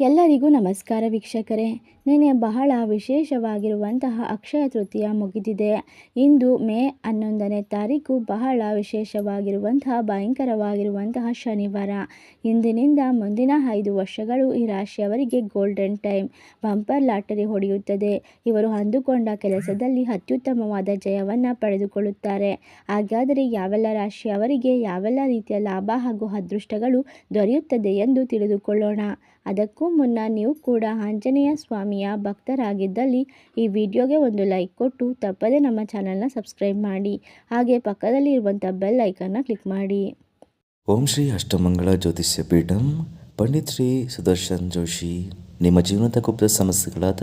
ಎಲ್ಲರಿಗೂ ನಮಸ್ಕಾರ ವೀಕ್ಷಕರೇ. ನಿನ್ನೆ ಬಹಳ ವಿಶೇಷವಾಗಿರುವಂತಹ ಅಕ್ಷಯ ತೃತೀಯ ಮುಗಿದಿದೆ. ಇಂದು ಮೇ ಹನ್ನೊಂದನೇ ತಾರೀಕು ಬಹಳ ವಿಶೇಷವಾಗಿರುವಂತಹ, ಭಯಂಕರವಾಗಿರುವಂತಹ ಶನಿವಾರ. ಇಂದಿನಿಂದ ಮುಂದಿನ ಐದು ವರ್ಷಗಳು ಈ ರಾಶಿಯವರಿಗೆ ಗೋಲ್ಡನ್ ಟೈಮ್ ಬಂಪರ್ ಲಾಟರಿ ಹೊಡೆಯುತ್ತದೆ. ಇವರು ಅಂದುಕೊಂಡ ಕೆಲಸದಲ್ಲಿ ಅತ್ಯುತ್ತಮವಾದ ಜಯವನ್ನು ಪಡೆದುಕೊಳ್ಳುತ್ತಾರೆ. ಹಾಗಾದರೆ ಯಾವೆಲ್ಲ ರಾಶಿಯವರಿಗೆ ಯಾವೆಲ್ಲ ರೀತಿಯ ಲಾಭ ಹಾಗೂ ಅದೃಷ್ಟಗಳು ದೊರೆಯುತ್ತದೆ ಎಂದು ತಿಳಿದುಕೊಳ್ಳೋಣ. ಅದಕ್ಕೂ ಮುನ್ನ ನೀವು ಕೂಡ ಆಂಜನೇಯ ಸ್ವಾಮಿಯ ಭಕ್ತರಾಗಿದ್ದಲ್ಲಿ ಈ ವಿಡಿಯೋಗೆ ಒಂದು ಲೈಕ್ ಕೊಟ್ಟು ತಪ್ಪದೇ ನಮ್ಮ ಚಾನಲ್ನ ಸಬ್ಸ್ಕ್ರೈಬ್ ಮಾಡಿ. ಹಾಗೆ ಪಕ್ಕದಲ್ಲಿ ಇರುವಂಥ ಬೆಲ್ ಐಕನ್ನ ಕ್ಲಿಕ್ ಮಾಡಿ. ಓಂ ಶ್ರೀ ಅಷ್ಟಮಂಗಳ ಜ್ಯೋತಿಷ್ಯ ಪೀಠಂ, ಪಂಡಿತ್ ಶ್ರೀ ಸುದರ್ಶನ್ ಜೋಶಿ. ನಿಮ್ಮ ಜೀವನದ ಗುಪ್ತ ಸಮಸ್ಯೆಗಳಾದ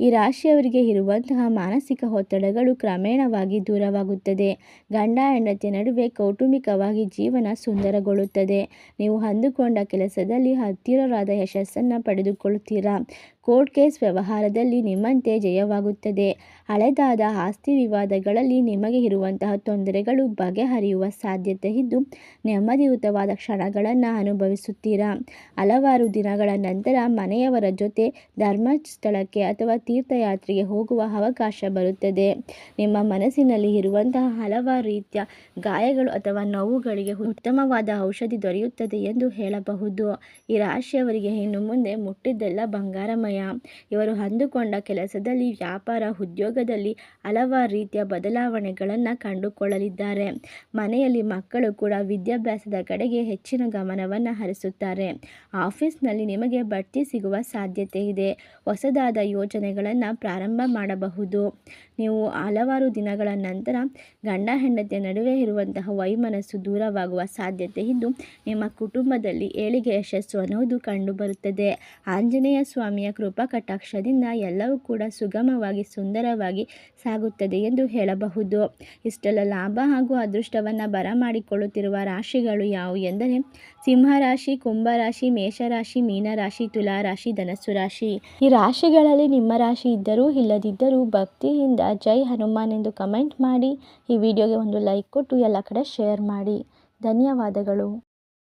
ಈ ರಾಶಿಯವರಿಗೆ ಇರುವಂತಹ ಮಾನಸಿಕ ಒತ್ತಡಗಳು ಕ್ರಮೇಣವಾಗಿ ದೂರವಾಗುತ್ತದೆ. ಗಂಡ ಹೆಂಡತಿ ನಡುವೆ ಕೌಟುಂಬಿಕವಾಗಿ ಜೀವನ ಸುಂದರಗೊಳ್ಳುತ್ತದೆ. ನೀವು ಅಂದುಕೊಂಡ ಕೆಲಸದಲ್ಲಿ ಹತ್ತಿರರಾದ ಯಶಸ್ಸನ್ನು ಪಡೆದುಕೊಳ್ಳುತ್ತೀರಾ? ಕೋರ್ಟ್ ಕೇಸ್ ವ್ಯವಹಾರದಲ್ಲಿ ನಿಮ್ಮಂತೆ ಜಯವಾಗುತ್ತದೆ. ಹಳೆದಾದ ಆಸ್ತಿ ವಿವಾದಗಳಲ್ಲಿ ನಿಮಗೆ ಇರುವಂತಹ ತೊಂದರೆಗಳು ಬಗೆಹರಿಯುವ ಸಾಧ್ಯತೆ ಇದ್ದು, ನೆಮ್ಮದಿಯುತವಾದ ಕ್ಷಣಗಳನ್ನು ಅನುಭವಿಸುತ್ತೀರಾ? ಹಲವಾರು ದಿನಗಳ ನಂತರ ಮನೆಯವರ ಜೊತೆ ಧರ್ಮಸ್ಥಳಕ್ಕೆ ಅಥವಾ ತೀರ್ಥಯಾತ್ರೆಗೆ ಹೋಗುವ ಅವಕಾಶ ಬರುತ್ತದೆ. ನಿಮ್ಮ ಮನಸ್ಸಿನಲ್ಲಿ ಇರುವಂತಹ ಹಲವಾರು ರೀತಿಯ ಗಾಯಗಳು ಅಥವಾ ನೋವುಗಳಿಗೆ ಉತ್ತಮವಾದ ಔಷಧಿ ದೊರೆಯುತ್ತದೆ ಎಂದು ಹೇಳಬಹುದು. ಈ ರಾಶಿಯವರಿಗೆ ಇನ್ನು ಮುಂದೆ ಮುಟ್ಟಿದ್ದೆಲ್ಲ ಬಂಗಾರಮಯ ಇವರು ಅಂದುಕೊಂಡ ಕೆಲಸದಲ್ಲಿ ವ್ಯಾಪಾರ ಉದ್ಯೋಗದಲ್ಲಿ ಹಲವಾರು ರೀತಿಯ ಬದಲಾವಣೆಗಳನ್ನು ಕಂಡುಕೊಳ್ಳಲಿದ್ದಾರೆ. ಮನೆಯಲ್ಲಿ ಮಕ್ಕಳು ಕೂಡ ವಿದ್ಯಾಭ್ಯಾಸದ ಕಡೆಗೆ ಹೆಚ್ಚಿನ ಗಮನವನ್ನು ಹರಿಸುತ್ತಾರೆ. ಆಫೀಸ್ನಲ್ಲಿ ನಿಮಗೆ ಬಡ್ತಿ ಸಿಗುವ ಸಾಧ್ಯತೆ ಇದೆ. ಹೊಸದಾದ ಯೋಜನೆಗಳನ್ನು ಪ್ರಾರಂಭ ಮಾಡಬಹುದು. ನೀವು ಹಲವಾರು ದಿನಗಳ ನಂತರ ಗಂಡ ಹೆಂಡತಿಯ ನಡುವೆ ಇರುವಂತಹ ವೈಮನಸ್ಸು ದೂರವಾಗುವ ಸಾಧ್ಯತೆ ಇದ್ದು ನಿಮ್ಮ ಕುಟುಂಬದಲ್ಲಿ ಏಳಿಗೆ ಯಶಸ್ಸು ಅನ್ನುವುದು ಕಂಡುಬರುತ್ತದೆ. ಆಂಜನೇಯ ಸ್ವಾಮಿಯ ಕೃಪಾ ಕಟಾಕ್ಷದಿಂದ ಎಲ್ಲವೂ ಕೂಡ ಸುಗಮವಾಗಿ ಸುಂದರವಾಗಿ ಸಾಗುತ್ತದೆ ಎಂದು ಹೇಳಬಹುದು. ಇಷ್ಟೆಲ್ಲ ಲಾಭ ಹಾಗೂ ಅದೃಷ್ಟವನ್ನು ಬರಮಾಡಿಕೊಳ್ಳುತ್ತಿರುವ ರಾಶಿಗಳು ಯಾವುವು ಎಂದರೆ, ಸಿಂಹರಾಶಿ, ಕುಂಭರಾಶಿ, ಮೇಷರಾಶಿ, ಮೀನರಾಶಿ, ತುಲಾರಾಶಿ, ಧನಸ್ಸು ರಾಶಿ. ಈ ರಾಶಿಗಳಲ್ಲಿ ನಿಮ್ಮ ರಾಶಿ ಇದ್ದರೂ ಇಲ್ಲದಿದ್ದರೂ ಭಕ್ತಿಯಿಂದ ಜೈ ಹನುಮಾನ್ ಎಂದು ಕಮೆಂಟ್ ಮಾಡಿ, ಈ ವಿಡಿಯೋಗೆ ಒಂದು ಲೈಕ್ ಕೊಟ್ಟು ಎಲ್ಲ ಕಡೆ ಶೇರ್ ಮಾಡಿ. ಧನ್ಯವಾದಗಳು.